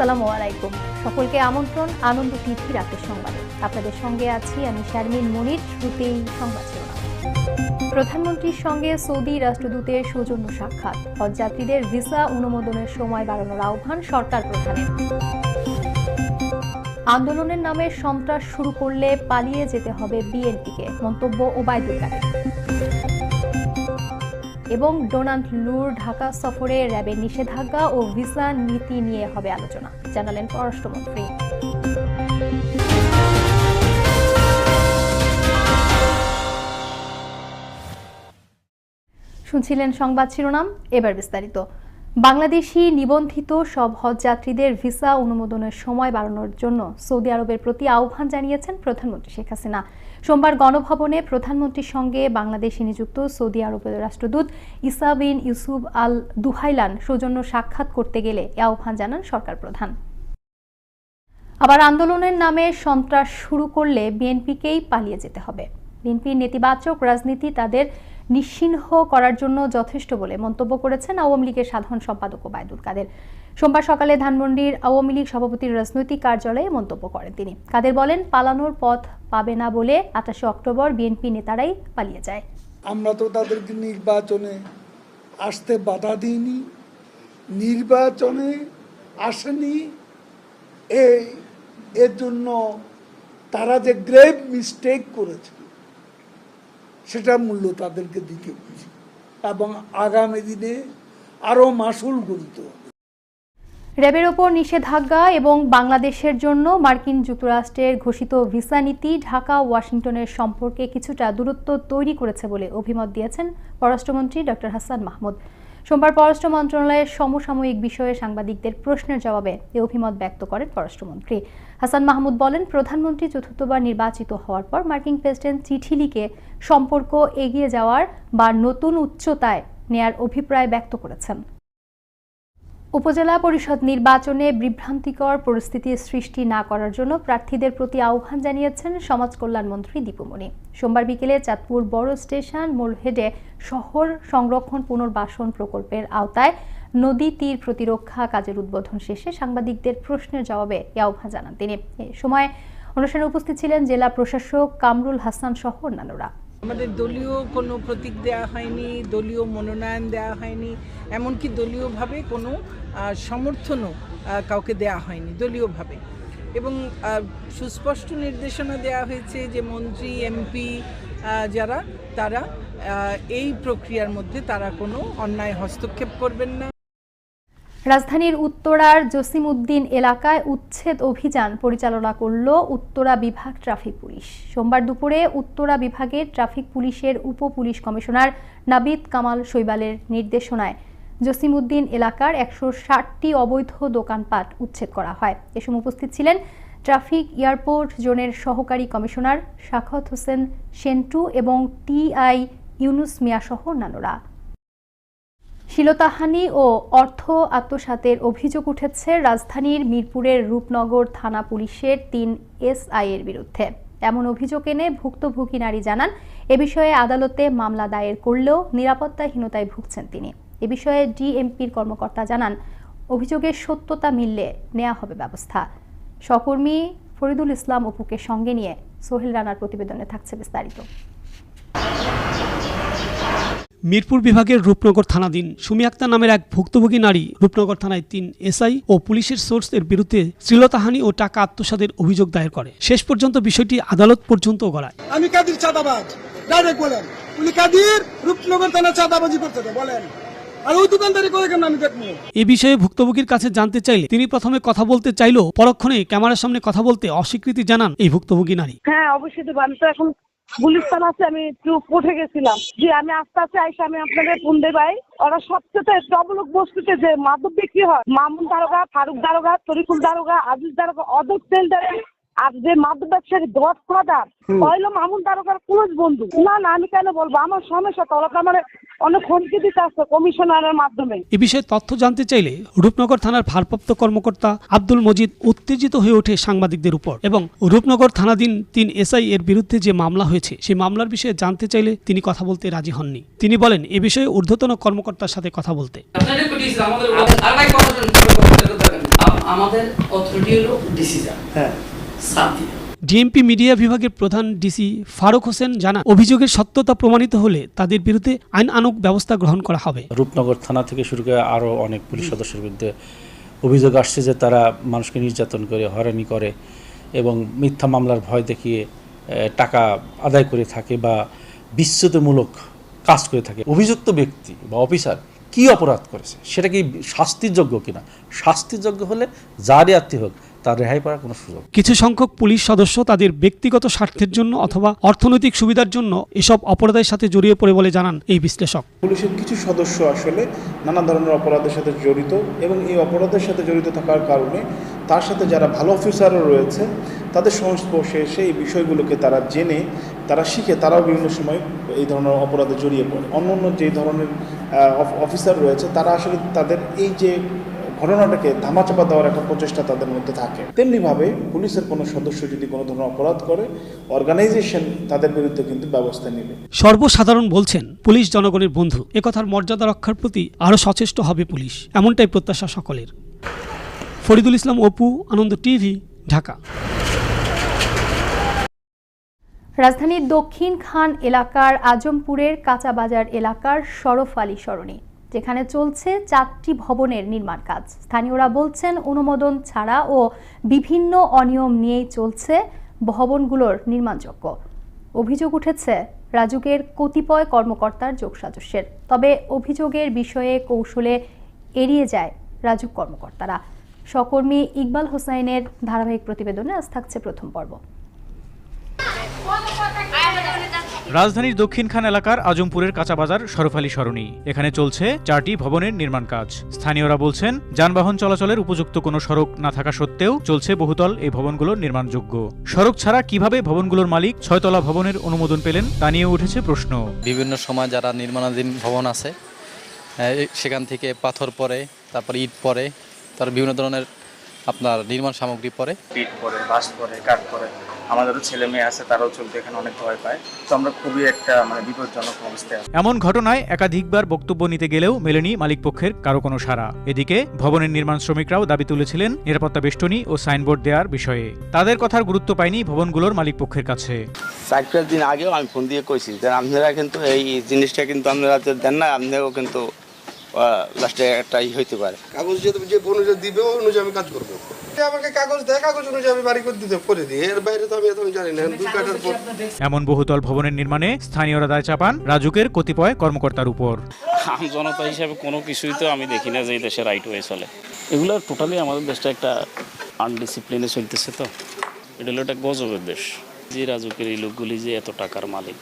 আসসালামু আলাইকুম। সকলকে আমন্ত্রণ আনন্দ টিভি রাতের সংবাদে। আপনাদের সঙ্গে আছি আমি শারমিন মনির, শুরুতেই সংবাদ প্রধানমন্ত্রীর সঙ্গে সৌদি রাষ্ট্রদূতের সৌজন্য সাক্ষাৎ। হজযাত্রীদের ভিসা অনুমোদনের সময় বাড়ানোর আহ্বান সরকার প্রধানের। আন্দোলনের নামে সন্ত্রাস শুরু করলে পালিয়ে যেতে হবে বিএনপিকে, মন্তব্য ওবায়দুল কাদের। এবং ডোনাল্ড লুর ঢাকা সফরে র্যাবের নিষেধাজ্ঞা ও ভিসা নীতি নিয়ে হবে আলোচনা। জানালেন পররাষ্ট্রমন্ত্রী শুনছিলেন সংবাদ শিরোনাম, এবার বিস্তারিত। বাংলাদেশি নিবন্ধিত সব হজযাত্রীদের ভিসা অনুমোদনের সময় বাড়ানোর জন্য সৌদি আরবের প্রতি আহ্বান জানিয়েছেন প্রধানমন্ত্রী শেখ হাসিনা। সোমবার গণভবনে প্রধানমন্ত্রীর সঙ্গে বাংলাদেশে নিযুক্ত সৌদি আরবের রাষ্ট্রদূত ইসা বিন ইউসুফ আল দুহাইলান সৌজন্য সাক্ষাৎ করতে গেলে এ আহ্বান জানান সরকার প্রধান। আবার আন্দোলনের নামে সন্ত্রাস শুরু করলে বিএনপিকেই পালিয়ে যেতে হবে। বিএনপির নেতিবাচক রাজনীতি তাদের নিশ্চিহ্ন করার জন্য যথেষ্ট বলে মন্তব্য করেছেন আওয়ামী লীগের সাধারণ সম্পাদক ওবায়দুল কাদের। সোমবার সকালে ধানমন্ডির আওয়ামী লীগ সভাপতির রাজনৈতিক কার্যালয়ে মন্তব্য করেন তিনি। কাদের বলেন, পালানোর পথ পাবে না বলে আঠাশে অক্টোবর বিএনপি নেতারাই পালিয়ে যায়। আমরা তো তাদেরকে নির্বাচনে আসতে বাধা দিইনি, নির্বাচনে আসেনি। এই, এর জন্য তারা যে গ্রেভ মিস্টেক করেছে, সেটা মূল্য তাদেরকে দিতে হচ্ছে এবং আগামী দিনে আরও মাসুল গুরুত্ব র্যাবের ওপর নিষেধাজ্ঞা এবং বাংলাদেশের জন্য মার্কিন যুক্তরাষ্ট্রের ঘোষিত ভিসা নীতি ঢাকা, ওয়াশিংটনের সম্পর্কে কিছুটা দূরত্ব তৈরি করেছে বলে অভিমত দিয়েছেন পররাষ্ট্রমন্ত্রী ডক্টর হাসান মাহমুদ। সোমবার পররাষ্ট্র মন্ত্রণালয়ের সমসাময়িক বিষয়ে সাংবাদিকদের প্রশ্নের জবাবে এ অভিমত ব্যক্ত করেন পররাষ্ট্রমন্ত্রী। হাসান মাহমুদ বলেন, প্রধানমন্ত্রী চতুর্থবার নির্বাচিত হওয়ার পর মার্কিন প্রেসিডেন্ট চিঠি লিখে সম্পর্ক এগিয়ে যাওয়ার বা নতুন উচ্চতায় নেয়ার অভিপ্রায় ব্যক্ত করেছেন। উপজেলা পরিষদ নির্বাচনে বিভ্রান্তিকর পরিস্থিতি সৃষ্টি না করার জন্য প্রার্থীদের প্রতি আহ্বান জানিয়েছেন সমাজ কল্যাণমন্ত্রী দীপুমণি। সোমবার বিকেলে চাঁদপুর বড় স্টেশন মোলহেডে শহর সংরক্ষণ পুনর্বাসন প্রকল্পের আওতায় নদী তীর প্রতিরক্ষা কাজের উদ্বোধন শেষে সাংবাদিকদের প্রশ্নের জবাবে এ আহ্বান জানান তিনি। এ সময় অনুষ্ঠানে উপস্থিত ছিলেন জেলা প্রশাসক কামরুল হাসান সহ অন্যান্যরা। আমাদের দলীয় কোনো প্রতীক দেওয়া হয়নি, দলীয় মনোনয়ন দেওয়া হয়নি, এমনকি দলীয়ভাবে কোনো সমর্থনও কাউকে দেওয়া হয়নি, দলীয়ভাবে। এবং সুস্পষ্ট নির্দেশনা দেওয়া হয়েছে যে মন্ত্রী, এমপি যারা, তারা এই প্রক্রিয়ার মধ্যে তারা কোনো অন্যায় হস্তক্ষেপ করবেন না। রাজধানীর উত্তরার জসিম উদ্দিন এলাকায় উচ্ছেদ অভিযান পরিচালনা করল উত্তরা বিভাগ ট্রাফিক পুলিশ। সোমবার দুপুরে উত্তরা বিভাগের ট্রাফিক পুলিশের উপ পুলিশ কমিশনার নাবিদ কামাল শৈবালের নির্দেশনায় জসিম উদ্দিন এলাকার একশো ষাটটি অবৈধ দোকানপাট উচ্ছেদ করা হয়। এ সময় উপস্থিত ছিলেন ট্রাফিক এয়ারপোর্ট জোনের সহকারী কমিশনার শাখত হোসেন সেন্টু এবং টিআই ইউনুস মিয়াসহ অন্যান্যরা। শিলতাহানি ও অর্থ আত্মসাতের অভিযোগ উঠেছে রাজধানীর মিরপুরের রূপনগর থানা পুলিশের তিন এসআই এর বিরুদ্ধে। এমন অভিযোগ এনে ভুক্তভোগী নারী জানান, এ বিষয়ে আদালতে মামলা দায়ের করলেও নিরাপত্তাহীনতায় ভুগছেন তিনি। এ বিষয়ে ডিএমপির কর্মকর্তা জানান, অভিযোগের সত্যতা মিললে নেওয়া হবে ব্যবস্থা। সহকর্মী ফরিদুল ইসলাম অপুকে সঙ্গে নিয়ে সোহেল রানার প্রতিবেদনে থাকছে বিস্তারিত। মিরপুর বিভাগের রূপনগর থানাধীন সুমি আক্তার নামের এক ভুক্তভোগী নারী রূপনগর থানায় তিন এসআই ও পুলিশের সোর্স এর বিরুদ্ধে শ্লীলতাহানি ও টাকা আত্মসাদের অভিযোগ দায়ের করে। শেষ পর্যন্ত বিষয়টি আদালত পর্যন্ত গড়ায়। আমি কাদির চাঁদাবাজ। ডাইরেক্ট বলেন। উনি কাদির রূপনগর থানা চাঁদাবাজি করতে বলেন। আর ওই দোকানদারি করে কেন আমি দেখব? এ বিষয়ে ভুক্তভোগীর কাছে জানতে চাইলে তিনি প্রথমে কথা বলতে চাইলেও পরক্ষণে ক্যামেরার সামনে কথা বলতে অস্বীকৃতি জানান এই ভুক্তভোগী নারী। হ্যাঁ অবশ্যই দেবো। আমি তো এখন গুলিস্তান আছে, আমি একটু উঠে গেছিলাম। যে আমি আস্তে আস্তে আইসা, আমি আপনাদের ফোন দেবাই ওরা সবচেয়ে প্রবলক বস্তুতে যে মাদক বিক্রি হয়, মামুন দারোগা, ফারুক দারোগা, তরিকুল দারোগা, আজিজ দারোগা অদক তেল আর যে মাদক ব্যবসায়ী দশ ফাদার হইল মামুন দারোগার ক্লোজ বন্ধু? না না আমি কেন বলব? আমার সমস্যা তো ওরা তো আমার অনেক হুমকি দিতে আসছে কমিশনারের মাধ্যমে। এ বিষয়ে তথ্য জানতে চাইলে রূপনগর থানার ভারপ্রাপ্ত কর্মকর্তা আব্দুল মজিদ উত্তেজিত হয়ে ওঠে সাংবাদিকদের উপর এবং রূপনগর থানাধীন তিন এসআই এর বিরুদ্ধে যে মামলা হয়েছে সেই মামলার বিষয়ে জানতে চাইলে তিনি কথা বলতে রাজি হননি। তিনি বলেন এ বিষয়ে ঊর্ধ্বতন কর্মকর্তার সাথে কথা বলতে। আমাদের আর ভাই কথা শুনুন, কোনো কথা বলতে দরকার নেই। আপ- আমাদের অথরিটি হলো ডিসিশন হ্যাঁ। সাথী ডিএমপি মিডিয়া বিভাগের প্রধান ডিসি ফারুক হোসেন জানান অভিযোগের সত্যতা প্রমাণিত হলে তাদের বিরুদ্ধে আইন আনুক ব্যবস্থা গ্রহণ করা হবে। রূপনগর থানা থেকে শুরু করে আরও অনেক পুলিশ সদস্যের বিরুদ্ধে অভিযোগ আসছে যে তারা মানুষকে নির্যাতন করে হয়রানি করে এবং মিথ্যা মামলার ভয় দেখিয়ে টাকা আদায় করে থাকে বা বিচ্ছেদমূলক কাজ করে থাকে। অভিযুক্ত ব্যক্তি বা অফিসার কি অপরাধ করেছে? সেটা কি শাস্তিযোগ্য কিনা? শাস্তিযোগ্য হলে যারই আত্মীয় হোক তার রেহাই পাওয়ার কোনো সুযোগ কিছু সংখ্যক পুলিশ সদস্য তাদের ব্যক্তিগত স্বার্থের জন্য অথবা অর্থনৈতিক সুবিধার জন্য এসব অপরাধের সাথে জড়িয়ে পড়ে বলে জানান এই বিশ্লেষক। পুলিশের কিছু সদস্য আসলে নানা ধরনের অপরাধের সাথে জড়িত এবং এই অপরাধের সাথে জড়িত থাকার কারণে তার সাথে যারা ভালো অফিসারও রয়েছে তাদের সংস্পর্শে এসে এই বিষয়গুলোকে তারা জেনে তারা শিখে তারাও বিভিন্ন সময় এই ধরনের অপরাধে জড়িয়ে পড়ে। অন্য অন্য যে ধরনের অফ- অফিসার রয়েছে তারা আসলে তাদের এই যে ঘটনাটাকে ধামাচাপা দেওয়ার একটা প্রচেষ্টা তাদের মধ্যে থাকে। তেমনিভাবে পুলিশের কোনো সদস্য যদি কোনো ধরনের অপরাধ করে অর্গানাইজেশন তাদের বিরুদ্ধে কিন্তু ব্যবস্থা নেবে। সর্বসাধারণ বলছেন পুলিশ জনগণের বন্ধু। একথার মর্যাদা রক্ষার প্রতি আরও সচেষ্ট হবে পুলিশ। এমনটাই প্রত্যাশা সকলের। ফরিদুল ইসলাম অপু আনন্দ টিভি ঢাকা। রাজধানীর দক্ষিণ খান এলাকার আজমপুরের কাঁচাবাজার এলাকার শরফ আলী সরণি। যেখানে চলছে চারটি ভবনের নির্মাণ কাজ। স্থানীয়রা বলছেন, অনুমোদন ছাড়া ও বিভিন্ন অনিয়ম নিয়েই চলছে ভবনগুলোর নির্মাণযোগ্য অভিযোগ উঠেছে, রাজুকের কতিপয় কর্মকর্তার যোগসাজস্যের তবে অভিযোগের বিষয়ে কৌশলে এড়িয়ে যায় রাজুক কর্মকর্তারা। সহকর্মী ইকবাল হোসাইনের ধারাবাহিক প্রতিবেদনে আজ থাকছে প্রথম পর্ব। রাজধানীর দক্ষিণখান এলাকার আজমপুরের কাঁচাবাজার শরফালী সরণি। এখানে চলছে চারটি ভবনের নির্মাণ কাজ। স্থানীয়রা বলছেন যানবাহন চলাচলের উপযুক্ত কোনো সড়ক না থাকা সত্ত্বেও চলছে বহুতল এই ভবনগুলোর নির্মাণযোগ্য। সড়ক ছাড়া কীভাবে ভবনগুলোর মালিক ছয়তলা ভবনের অনুমোদন পেলেন তা নিয়ে উঠেছে প্রশ্ন। বিভিন্ন সময় যারা নির্মাণাধীন ভবন আছে সেখান থেকে পাথর পরে তারপর ইট পরে তার বিভিন্ন ধরনের আপনার নির্মাণ সামগ্রী পরে। পিট পরে বাস পরে কাঠ পরে। আমাদেরও ছেলে মেয়ে আছে তারাও চলতে এখানে অনেক ভয় পায়। তো আমরা খুবই একটা মানে বিপজ্জনক অবস্থায় এমন ঘটনায় একাধিকবার বক্তব্য নিতে গেলেও মেলেনি মালিকপক্ষের কারও কোনো সাড়া। এদিকে ভবনের নির্মাণ শ্রমিকরাও দাবি তুলেছিলেন নিরাপত্তা বেষ্টনী ও সাইনবোর্ড দেওয়ার বিষয়ে। তাদের কথার গুরুত্ব পায়নি ভবনগুলোর মালিকপক্ষের কাছে। চার পাঁচ দিন আগেও আমি ফোন দিয়ে কইছি যে আপনারা কিন্তু এই জিনিসটা কিন্তু আপনারা দেন না আপনারাও কিন্তু লাস্টে একটা ই হইতে পারে। কাগজ যে যে অনুযায়ী দিবে ওই অনুযায়ী আমি কাজ করব। আমাকে কাগজ দেয় কাগজ অনুযায়ী আমি বাড়ি করে দিতে করে দিই। এর বাইরে তো আমি এত জানি না। দুই কাটার পর এমন বহুতল ভবনের নির্মাণে স্থানীয়রা দায় চাপান রাজুকের কতিপয় কর্মকর্তার উপর। আম জনতা হিসাবে কোনো কিছুই তো আমি দেখি না যে এই দেশে রাইট হয়ে চলে। এগুলো টোটালি আমাদের দেশটা একটা আনডিসিপ্লিনে চলতেছে তো। এটা হলো একটা গজবের দেশ। যে রাজুকের এই লোকগুলি যে এত টাকার মালিক।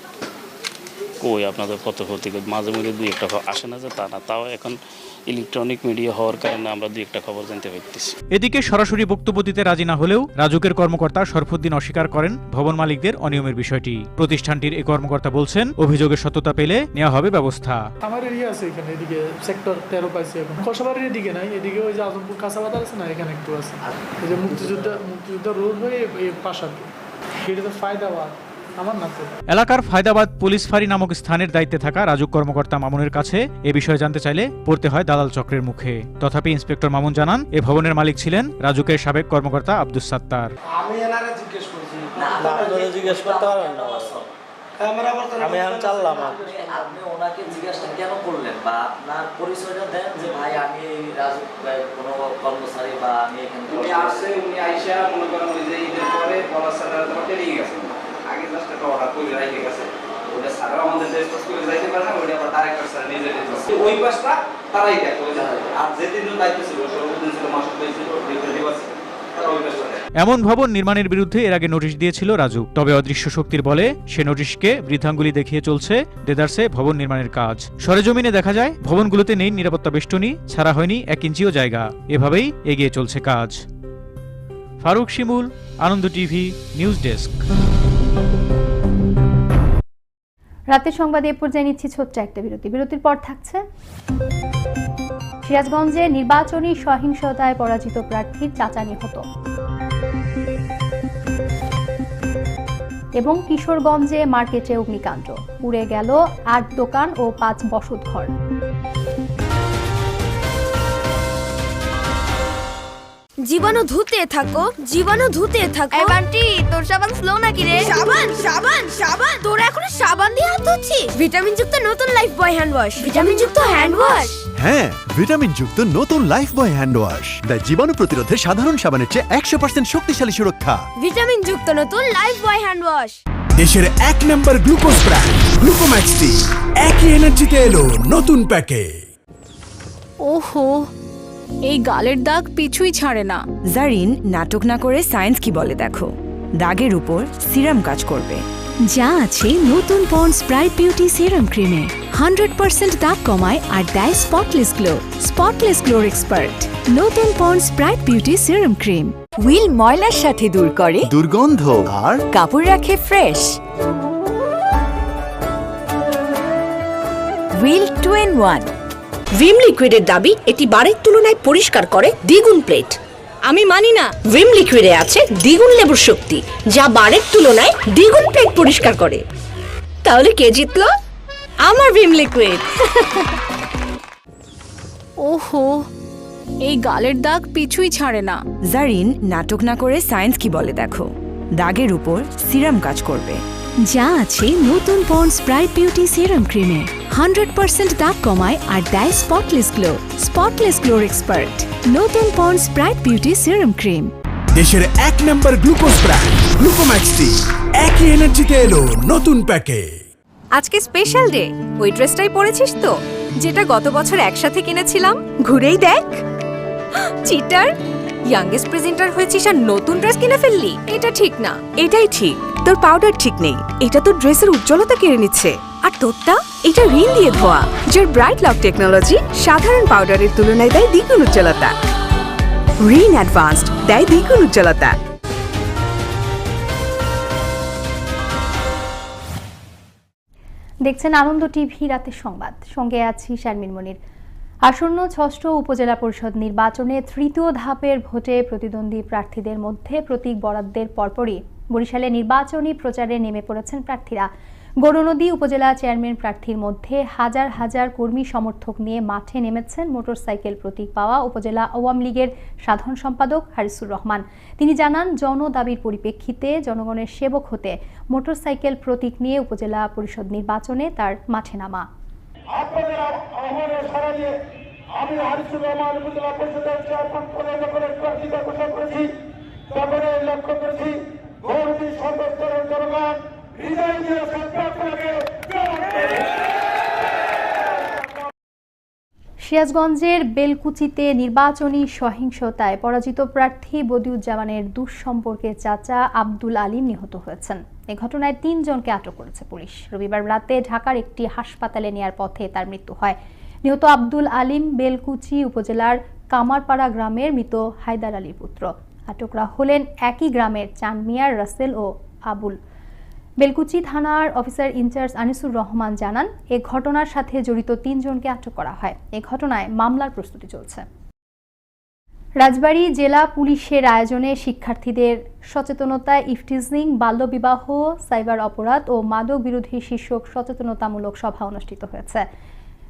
কই আপনাদের কত ক্ষতি করে মাঝে মধ্যে দুই একটা খবর আসে না যে তা না তাও এখন ইলেকট্রনিক মিডিয়া হওয়ার কারণে আমরা দুই একটা খবর জানতে পারতেছি। এদিকে সরাসরি বক্তব্য দিতে রাজি না হলেও রাজুকের কর্মকর্তা শরফুদ্দিন অস্বীকার করেন ভবন মালিকদের অনিয়মের বিষয়টি। প্রতিষ্ঠানটির এই কর্মকর্তা বলছেন অভিযোগের সত্যতা পেলে নেওয়া হবে ব্যবস্থা। আমার এরিয়া আছে এখানে এদিকে সেক্টর তেরো পাইছে এখন। খসবাড়ির এদিকে নাই এদিকে ওই যে আজমপুর কাঁচাবাজার আছে না এখানে একটু আছে। ওই যে মুক্তিযোদ্ধা মুক্তিযোদ্ধা রোড হয়ে এই পাশ এটা তো ফায়দাবাদ। আমার এলাকার ফায়দাবাদ পুলিশ ফাঁড়ি নামক স্থানের দায়িত্বে থাকা রাজুক কর্মকর্তা মামুনের কাছে এ বিষয়ে জানতে চাইলে পড়তে হয় দালাল চক্রের মুখে। তথাপি ইন্সপেক্টর মামুন জানান এ ভবনের মালিক ছিলেন রাজুকের সাবেক কর্মকর্তা আব্দুস সাত্তার। আমি এনারে জিজ্ঞেস করছি। জিজ্ঞেস করতে পারবেন না। আমরা আবার আমি আমি চাললাম আপনি ওনাকে জিজ্ঞাসা কেন করলেন বা আপনার পরিচয়টা দেন যে ভাই আমি এই রাজু ভাই কোনো কর্মচারী বা আমি এখানে উনি আসছে উনি আইসা মনে করেন ওই যে ঈদের পরে পড়ার স্যার তোমাকে নিয়ে গেছে। আগে জাস্ট একটা অর্ডার করে রেখে গেছে ওটা আমাদের করে যাইতে পারে না আবার ওই পাশটা তারাই আর দায়িত্ব ছিল সর্বদিন ছিল এমন ভবন নির্মাণের বিরুদ্ধে এর আগে নোটিশ দিয়েছিল রাজু। তবে অদৃশ্য শক্তির বলে সে নোটিশকে বৃদ্ধাঙ্গুলি দেখিয়ে চলছে দেদারসে ভবন নির্মাণের কাজ। সরেজমিনে দেখা যায়, ভবনগুলোতে নেই নিরাপত্তা বেষ্টনী, ছাড়া হয়নি এক ইঞ্চিও জায়গা। এভাবেই এগিয়ে চলছে কাজ। Faruk Shimul, Ananda TV, news desk. রাতের সংবাদ এ পর্যায়ে নিচ্ছি ছোট্ট একটা বিরতি। বিরতির পর থাকছে সিরাজগঞ্জে নির্বাচনী সহিংসতায় পরাজিত প্রার্থীর চাচা নিহত। এবং কিশোরগঞ্জে মার্কেটে অগ্নিকাণ্ড। পুড়ে গেল আট দোকান ও পাঁচ বসত ঘর জীবাণু ধুতে থাকো জীবাণু ধুতে থাকো। এই বান্টি তোর সাবান স্লো নাকি রে? সাবান সাবান সাবান। তোর এখন সাবান দিয়ে হাত ধুচ্ছিস? ভিটামিন যুক্ত নতুন Lifebuoy hand wash vitamin যুক্ত হ্যান্ড ওয়াশ হ্যাঁ ভিটামিন যুক্ত নতুন লাইফ বয় হ্যান্ড ওয়াশ দেয় জীবাণু প্রতিরোধে সাধারণ সাবানের চেয়ে একশো পার্সেন্ট শক্তিশালী সুরক্ষা। ভিটামিন যুক্ত নতুন লাইফ বয় হ্যান্ড ওয়াশ দেশের এক নম্বর গ্লুকোজ ব্র্যান্ড গ্লুকোম্যাক্স টি একই এনার্জিতে এলো নতুন প্যাকে ওহো এই গালের দাগ পিছুই ছাড়ে না। জারিন নাটক না করে সায়েন্স কি বলে দেখো। দাগের উপর সিরাম কাজ করবে। যা আছে নতুন পন্ডস ব্রাইট বিউটি সিরাম ক্রিমে। হান্ড্রেড পার্সেন্ট দাগ কমায় আর দেয় স্পটলেস গ্লো। স্পটলেস গ্লোর এক্সপার্ট। নতুন Pond's bright beauty serum cream. Wheel ময়লার সাথে দূর করে। দুর্গন্ধ। আর? কাপড় রাখে fresh. Wheel two in one. Vim লিকুইডের দাবি এটি বারের তুলনায় পরিষ্কার করে দ্বিগুণ প্লেট। আমি মানি না। ভিম লিকুইডে আছে দ্বিগুণ লেবুর শক্তি যা বারের তুলনায় দ্বিগুণ প্লেট পরিষ্কার করে। তাহলে কে জিতলো? আমার ভিম লিকুইড। ওহো এই গালের দাগ পিছুই ছাড়ে না। জারিন নাটক না করে সায়েন্স কি বলে দেখো? দাগের উপর সিরাম কাজ করবে। যা আছে নতুন পন্ডস ব্রাইট বিউটি সিরাম ক্রিমে হান্ড্রেড পার্সেন্ট দাগ কমায় আর দেয় স্পটলেস গ্লো স্পটলেস গ্লোর এক্সপার্ট নতুন Pond's bright beauty serum cream দেশের এক নম্বর গ্লুকোজ ব্র্যান্ড গ্লুকোম্যাক্স টি। একই এনার্জিতে এলো নতুন প্যাকে আজকে স্পেশাল ডে ওই ড্রেসটাই পরেছিস তো যেটা গত বছর একসাথে কিনেছিলাম। ঘুরেই দেখ। চিটার ইয়াংগেস্ট প্রেজেন্টার হয়েছিস আর নতুন ড্রেস কিনে ফেললি। এটা ঠিক না। এটাই ঠিক। তোর পাউডার ঠিক নেই। এটা তোর ড্রেসের উজ্জ্বলতা কেড়ে নিচ্ছে। আর তোরটা, এটা রিন দিয়ে ধোয়া, যার ব্রাইট লক টেকনোলজি সাধারণ পাউডারের তুলনায় দেয় দ্বিগুণ উজ্জ্বলতা। রিন অ্যাডভান্সড দেয় দ্বিগুণ উজ্জ্বলতা। দেখছেন আনন্দ টিভি রাতের সংবাদ। সঙ্গে আছি শারমিন মনির। আসন্ন ষষ্ঠ উপজেলা পরিষদ নির্বাচনে তৃতীয় ধাপের ভোটে প্রতিদ্বন্দ্বী প্রার্থীদের মধ্যে প্রতীক বরাদ্দের পরপরই বরিশালে নির্বাচনী প্রচারে নেমে পড়েছেন প্রার্থীরা। গৌরনদী উপজেলা চেয়ারম্যান প্রার্থীর মধ্যে হাজার হাজার কর্মী সমর্থক নিয়ে মাঠে নেমেছেন মোটরসাইকেল প্রতীক পাওয়া উপজেলা আওয়ামী লীগের সাধারণ সম্পাদক হারিসুর রহমান। তিনি জানান জনদাবির পরিপ্রেক্ষিতে জনগণের সেবক হতে মোটরসাইকেল প্রতীক নিয়ে উপজেলা পরিষদ নির্বাচনে তার মাঠে নামা। আমি সিরাজগঞ্জের বেলকুচিতে নির্বাচনী সহিংসতায় পরাজিত প্রার্থী বদিউজ্জামানের দুঃসম্পর্কের চাচা আব্দুল আলিম নিহত হয়েছেন। এ ঘটনায় তিনজনকে আটক করেছে পুলিশ। রবিবার রাতে ঢাকার একটি হাসপাতালে নেয়ার পথে তার মৃত্যু হয়। নিহত আব্দুল আলিম বেলকুচি উপজেলার কামারপাড়া গ্রামের মৃত হায়দার আলীর পুত্র। আটকরা হলেন একই গ্রামের চানমিয়ার রাসেল ও আবুল। বেলকুচি থানার অফিসার ইনচার্জ আনিসুর রহমান জানান, এ ঘটনার সাথে জড়িত তিনজনকে আটক করা হয়। এ ঘটনায় মামলার প্রস্তুতি চলছে। রাজবাড়ী জেলা পুলিশের আয়োজনে শিক্ষার্থীদের সচেতনতা, ইফটিজিং, বাল্যবিবাহ, সাইবার অপরাধ ও মাদক বিরোধী শীর্ষক সচেতনতামূলক সভা অনুষ্ঠিত হয়েছে।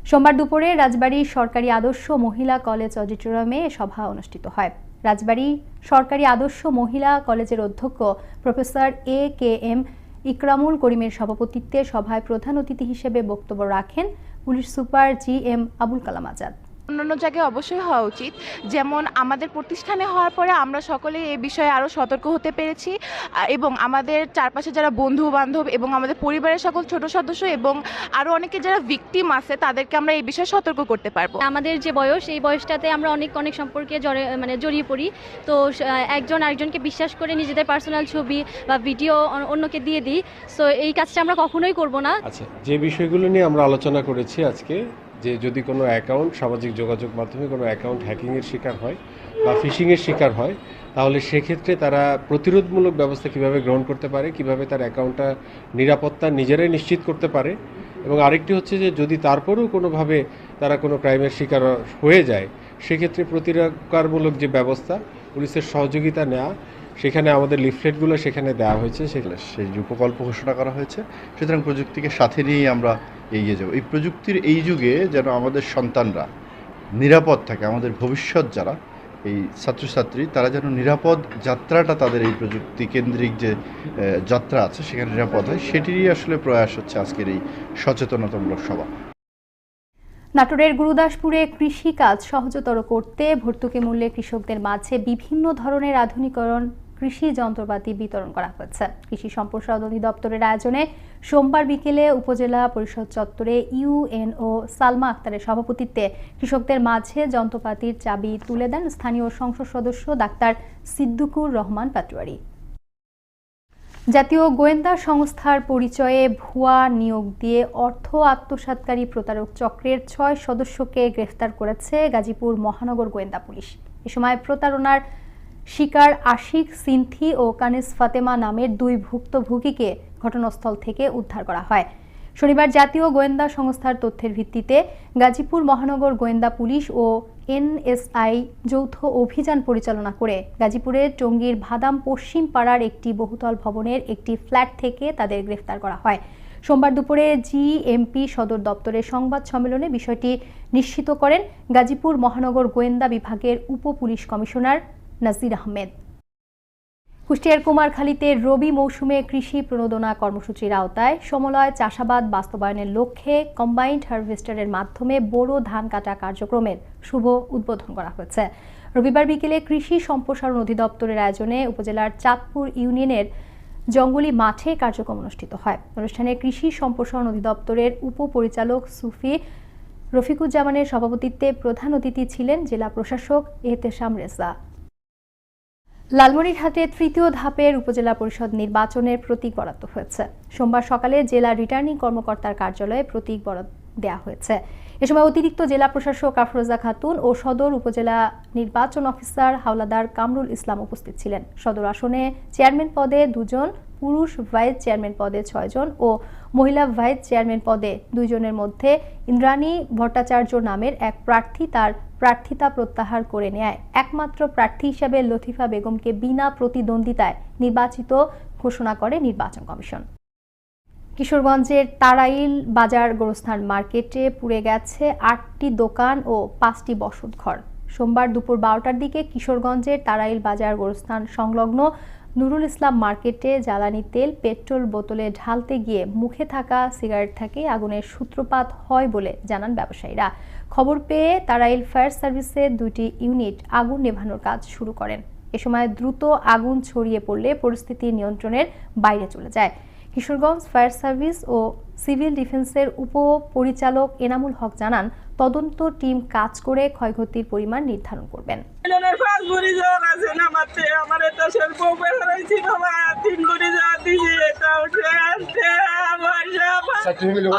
সোমবার দুপুরে রাজবাড়ী সরকারি আদর্শ মহিলা কলেজ অডিটোরিয়ামে সভা অনুষ্ঠিত হয়। রাজবাড়ী সরকারি আদর্শ মহিলা কলেজের অধ্যক্ষ professor A K M Ikramul করিমের সভাপতিত্বে সভায় প্রধান অতিথি হিসেবে বক্তব্য রাখেন police super G M Abul Kalam Azad. অন্যান্য জায়গায় অবশ্যই হওয়া উচিত। যেমন আমাদের প্রতিষ্ঠানে হওয়ার পরে আমরা সকলে এই বিষয়ে আরও সতর্ক হতে পেরেছি। এবং আমাদের চারপাশে যারা বন্ধু বান্ধব এবং আমাদের পরিবারের সকল ছোট সদস্য এবং আরও অনেকে যারা ভিকটিম আছে তাদেরকে আমরা এই বিষয়ে সতর্ক করতে পারব। আমাদের যে বয়স এই বয়সটাতে আমরা অনেক অনেক সম্পর্কে জড়ে মানে জড়িয়ে পড়ি। তো একজন আরেকজনকে বিশ্বাস করে নিজেদের পার্সোনাল ছবি বা ভিডিও অন্যকে দিয়ে দিই। সো এই কাজটা আমরা কখনোই করব না। আচ্ছা যে বিষয়গুলো নিয়ে আমরা আলোচনা করেছি আজকে যে যদি কোনো অ্যাকাউন্ট, সামাজিক যোগাযোগ মাধ্যমে কোনো অ্যাকাউন্ট হ্যাকিংয়ের শিকার হয় বা ফিশিংয়ের শিকার হয়, তাহলে সেক্ষেত্রে তারা প্রতিরোধমূলক ব্যবস্থা কীভাবে গ্রহণ করতে পারে, কীভাবে তার অ্যাকাউন্টটা নিরাপত্তা নিজেরাই নিশ্চিত করতে পারে এবং আরেকটি হচ্ছে যে যদি তারপরেও কোনোভাবে তারা কোনো ক্রাইমের শিকার হয়ে যায়, সেক্ষেত্রে প্রতিরক্ষামূলক যে ব্যবস্থা, পুলিশের সহযোগিতা নেওয়া সেখানে আমাদের লিফলেটগুলো সেখানে দেওয়া হয়েছে, সেগুলো সেই যে প্রকল্প ঘোষণা করা হয়েছে, সুতরাং প্রযুক্তিকে সাথে নিয়েই আমরা এগিয়ে যাব। এই প্রযুক্তির এই যুগে যেন আমাদের সন্তানরা নিরাপদ থাকে, আমাদের ভবিষ্যৎ যারা, এই ছাত্রছাত্রী, তারা যেন নিরাপদ যাত্রাটা তাদের এই প্রযুক্তি কেন্দ্রিক যে যাত্রা আছে, সেখানে নিরাপদ হয়, সেটিরই আসলে প্রয়াস হচ্ছে আজকের এই সচেতনতামূলক সভা। নাটোরের গুরুদাসপুরে কৃষি কাজ সহজতর করতে ভর্তুকি মূল্যে কৃষকদের মাঝে বিভিন্ন ধরনের আধুনিকরণ কৃষি যন্ত্রপাতি বিতরণ করা হয়েছে। কৃষি সম্প্রসারণ অধিদপ্তরের আয়োজনে সোমবার বিকেলে উপজেলা পরিষদ চত্বরে ইউএনও সালমা আক্তারের সভাপতিত্বে কৃষকদের মাঝে যন্ত্রপাতির চাবি তুলে দেন স্থানীয় সংসদ সদস্য ডাক্তার সিদ্দুকুর রহমান পাটোয়ারি। জাতীয় গোয়েন্দা সংস্থার পরিচয়ে ভুয়া নিয়োগ দিয়ে অর্থ আত্মসাৎকারী প্রতারক চক্রের ছয় সদস্যকে গ্রেফতার করেছে গাজীপুর মহানগর গোয়েন্দা পুলিশ। এ সময় প্রতারণার শিকার আশিক সিনথি ও কানিস ফাতেমা নামের দুই ভুক্তভোগীকে ঘটনাস্থল থেকে উদ্ধার করা হয়। শনিবার জাতীয় গোয়েন্দা সংস্থার তথ্যের ভিত্তিতে গাজীপুর মহানগর গোয়েন্দা পুলিশ ও এনএসআই যৌথ অভিযান পরিচালনা করে গাজীপুরের টঙ্গীর ভাদাম পশ্চিম পাড়ার একটি বহুতল ভবনের একটি ফ্ল্যাট থেকে তাদের গ্রেফতার করা হয়। সোমবার দুপুরে জিএমপি সদর দপ্তরের সংবাদ সম্মেলনে বিষয়টি নিশ্চিত করেন গাজীপুর মহানগর গোয়েন্দা বিভাগের উপ পুলিশ কমিশনার নাজির আহমেদ। কুষ্টিয়ার কুমারখালীতে রবি মৌসুমে কৃষি প্রণোদনা কর্মসূচির আওতায় সমলয় চাষাবাদ বাস্তবায়নের লক্ষ্যে কম্বাইন্ড হারভেস্টারের মাধ্যমে বোরো ধান কাটা কার্যক্রমের শুভ উদ্বোধন করা হয়েছে। রবিবার বিকেলে কৃষি সম্প্রসারণ অধিদপ্তরের আয়োজনে উপজেলার চাঁদপুর ইউনিয়নের জঙ্গলি মাঠে কার্যক্রম অনুষ্ঠিত হয়। অনুষ্ঠানে কৃষি সম্প্রসারণ অধিদপ্তরের উপপরিচালক সুফি রফিকুজ্জামানের সভাপতিত্বে প্রধান অতিথি ছিলেন জেলা প্রশাসক এহতেশাম রেজা। লালমনিরহাটে তৃতীয় ধাপের উপজেলা পরিষদ নির্বাচনের প্রতীক বরাদ্দ হয়েছে। সোমবার সকালে জেলা রিটার্নিং কর্মকর্তার কার্যালয়ে প্রতীক বরাদ্দ দেওয়া হয়েছে। এ সময় অতিরিক্ত জেলা প্রশাসক আফরোজা খাতুন ও সদর উপজেলা নির্বাচন অফিসার হাওলাদার কামরুল ইসলাম উপস্থিত ছিলেন। সদর আসনে চেয়ারম্যান পদে দুজন, পুরুষ ভাইস চেয়ারম্যান পদে ছয়জন ও মহিলা ভাইস চেয়ারম্যান পদে দুইজনের মধ্যে ইন্দ্রাণী ভট্টাচার্য নামের এক প্রার্থী তার প্রার্থিতা প্রত্যাহার করে নেয়। একমাত্র প্রার্থী হিসেবে লতিফা বেগমকে বিনা প্রতিদ্বন্দ্বিতায় নির্বাচিত ঘোষণা করে নির্বাচন কমিশন। কিশোরগঞ্জের তারাইল বাজার গোরস্থান মার্কেটে পুড়ে গেছে আটটি দোকান ও পাঁচটি বসতঘর। সোমবার দুপুর বারোটার দিকে কিশোরগঞ্জের তারাইল বাজার গোরস্থান সংলগ্ন নুরুল ইসলাম মার্কেটে জ্বালানি তেল, পেট্রোল বোতলে ঢালতে গিয়ে মুখে থাকা সিগারেট থেকে আগুনের সূত্রপাত হয় বলে জানান ব্যবসায়ীরা। খবর পেয়ে তারাইল ফায়ার সার্ভিসের দুটি ইউনিট আগুন নেভানোর কাজ শুরু করেন। এ সময় দ্রুত আগুন ছড়িয়ে পড়লে পরিস্থিতি নিয়ন্ত্রণের বাইরে চলে যায়। কিশোরগঞ্জ ফায়ার সার্ভিস ও সিভিল ডিফেন্সের উপপরিচালক এনামুল হক জানান, তদন্ত টিম কাজ করে ক্ষয়ক্ষতির পরিমাণ নির্ধারণ করবেন।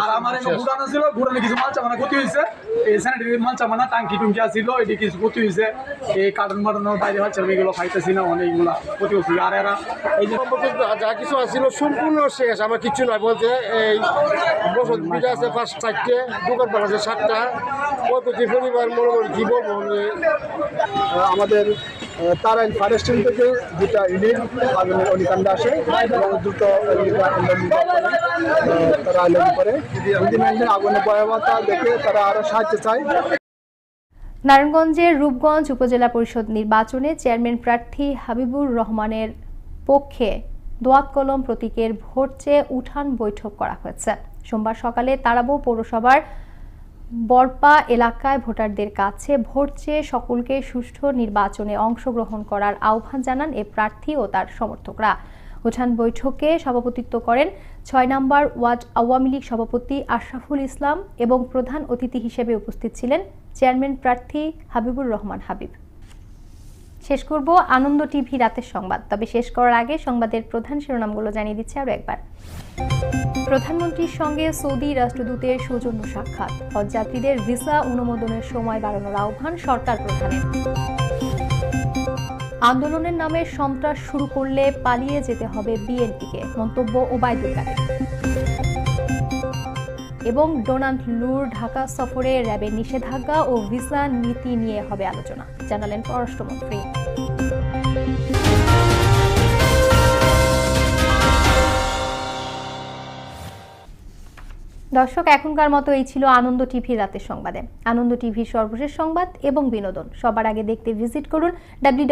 আর আমার এনে ছিল ঘুরানো কিছু মাল ক্ষতি হয়েছে। এই স্যানিটারি মাল চামানা টাঙ্কি টুঙ্কি আছিল এটি কিছু ক্ষতি হয়েছে। এই কার্টন মাটনের বাইরে হচ্ছে এগুলো খাইতেছি না অনেকগুলা ক্ষতি হচ্ছে। আর এরা এই যে যা কিছু আছিল সম্পূর্ণ শেষ আমার কিছু নাই। বলতে এই বসত বিটা আছে পাঁচ চারটে দোকান পাট আছে সাতটা। কতটি পরিবার মনে করি কি বলব আমাদের তারাইল ফায়ার স্টেশন থেকে দুটা ইউনিট আগুনের অগ্নিকাণ্ডে আসে এবং দ্রুত তারা আইলেন করে। ইতিমধ্যে আগুনের ভয়াবহতা দেখে তারা আরও সাহায্য চায়। নারায়ণগঞ্জের রূপগঞ্জ উপজেলা পরিষদ নির্বাচনে চেয়ারম্যান প্রার্থী হাবিবুর রহমানের পক্ষে দোয়াত কলম প্রতীকের ভোট চেয়ে উঠান বৈঠক করা হয়েছে। সোমবার সকালে তারাবো পৌরসভার বরপা এলাকায় ভোটারদের কাছে ভোট চেয়ে সকলকে সুষ্ঠু নির্বাচনে অংশগ্রহণ করার আহ্বান জানান এ প্রার্থী ও তার সমর্থকরা। উঠান বৈঠকে সভাপতিত্ব করেন ছয় নম্বর ওয়ার্ড আওয়ামী লীগ সভাপতি আশরাফুল ইসলাম এবং প্রধান অতিথি হিসেবে উপস্থিত ছিলেন চেয়ারম্যান প্রার্থী হাবিবুর রহমান হাবিব। শেষ করব আনন্দ টিভি রাতের সংবাদ। তবে শেষ করার আগে সংবাদের প্রধান শিরোনামগুলো জানিয়ে দিচ্ছে আরও একবার। প্রধানমন্ত্রীর সঙ্গে সৌদি রাষ্ট্রদূতের সৌজন্য সাক্ষাৎ। হজযাত্রীদের ভিসা অনুমোদনের সময় বাড়ানোর আহ্বান সরকার প্রধানের। আন্দোলনের নামে সন্ত্রাস শুরু করলে পালিয়ে যেতে হবে বিএনপিকে, মন্তব্য ওবায়দুল কাদের। এবং ডোনাল্ড লুর ঢাকা সফরে র্যাবের নিষেধাজ্ঞা ও ভিসা নীতি নিয়ে হবে আলোচনা। জানালেন পররাষ্ট্রমন্ত্রী। দর্শক, এখনকার মতো এই ছিল আনন্দ টিভির রাতের সংবাদে। আনন্দ টিভির সর্বশেষ সংবাদ এবং বিনোদন। সবার আগে দেখতে ভিজিট করুন ডাব্লিউ